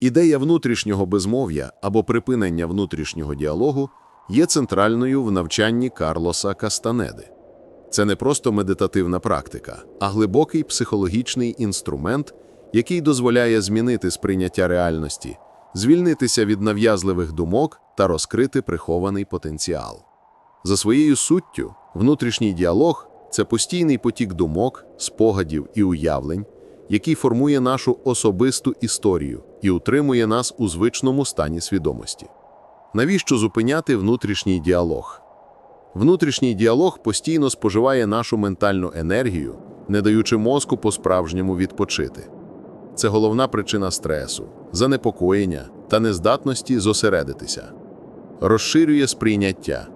Ідея внутрішнього безмов'я або припинення внутрішнього діалогу є центральною в навчанні Карлоса Кастанеди. Це не просто медитативна практика, а глибокий психологічний інструмент, який дозволяє змінити сприйняття реальності, звільнитися від нав'язливих думок та розкрити прихований потенціал. За своєю суттю, внутрішній діалог це постійний потік думок, спогадів і уявлень, який формує нашу особисту історію і утримує нас у звичному стані свідомості. Навіщо зупиняти внутрішній діалог? Внутрішній діалог постійно споживає нашу ментальну енергію, не даючи мозку по-справжньому відпочити. Це головна причина стресу, занепокоєння та нездатності зосередитися. Розширює сприйняття.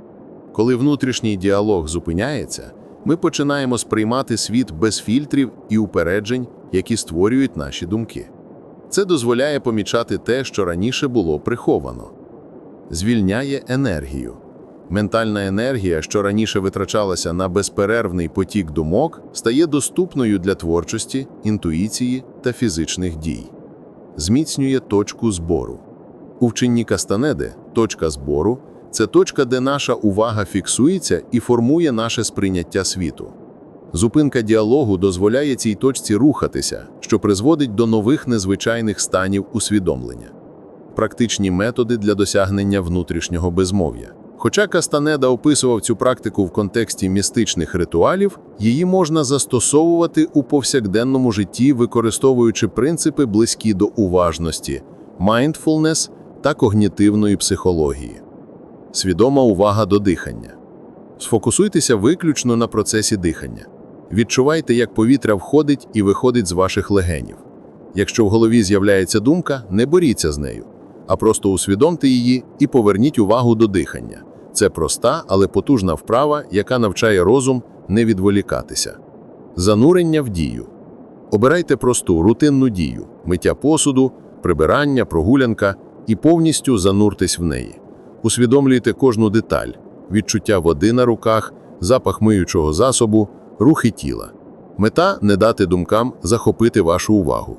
Коли внутрішній діалог зупиняється, ми починаємо сприймати світ без фільтрів і упереджень, які створюють наші думки. Це дозволяє помічати те, що раніше було приховано. Звільняє енергію. Ментальна енергія, що раніше витрачалася на безперервний потік думок, стає доступною для творчості, інтуїції та фізичних дій. Зміцнює точку збору. У вченні Кастанеди точка збору це точка, де наша увага фіксується і формує наше сприйняття світу. Зупинка діалогу дозволяє цій точці рухатися, що призводить до нових незвичайних станів усвідомлення. Практичні методи для досягнення внутрішнього безмов'я. Хоча Кастанеда описував цю практику в контексті містичних ритуалів, її можна застосовувати у повсякденному житті, використовуючи принципи близькі до уважності, mindfulness та когнітивної психології. Свідома увага до дихання. Сфокусуйтеся виключно на процесі дихання. Відчувайте, як повітря входить і виходить з ваших легенів. Якщо в голові з'являється думка, не боріться з нею, а просто усвідомте її і поверніть увагу до дихання. Це проста, але потужна вправа, яка навчає розум не відволікатися. Занурення в дію. Обирайте просту рутинну дію: миття посуду, прибирання, прогулянка і повністю зануртесь в неї. Усвідомлюйте кожну деталь: відчуття води на руках, запах миючого засобу, рухи тіла. Мета не дати думкам захопити вашу увагу.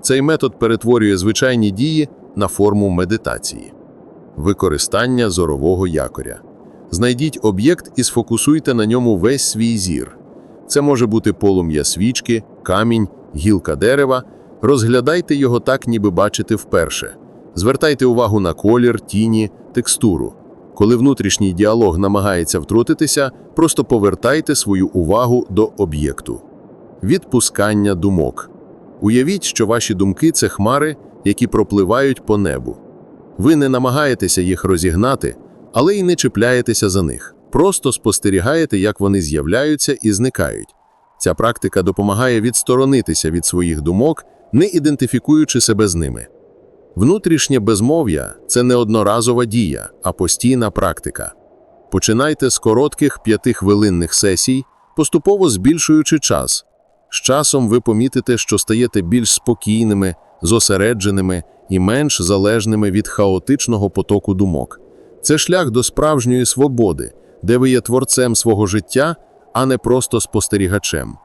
Цей метод перетворює звичайні дії на форму медитації. Використання зорового якоря. Знайдіть об'єкт і сфокусуйте на ньому весь свій зір. Це може бути полум'я свічки, камінь, гілка дерева. Розглядайте його так, ніби бачите вперше. Звертайте увагу на колір, тіні, текстуру. Коли внутрішній діалог намагається втрутитися, просто повертайте свою увагу до об'єкту. Відпускання думок. Уявіть, що ваші думки це хмари, які пропливають по небу. Ви не намагаєтеся їх розігнати, але й не чіпляєтеся за них. Просто спостерігаєте, як вони з'являються і зникають. Ця практика допомагає відсторонитися від своїх думок, не ідентифікуючи себе з ними. Внутрішнє безмов'я це не одноразова дія, а постійна практика. Починайте з коротких п'ятихвилинних сесій, поступово збільшуючи час. З часом ви помітите, що стаєте більш спокійними, зосередженими і менш залежними від хаотичного потоку думок. Це шлях до справжньої свободи, де ви є творцем свого життя, а не просто спостерігачем.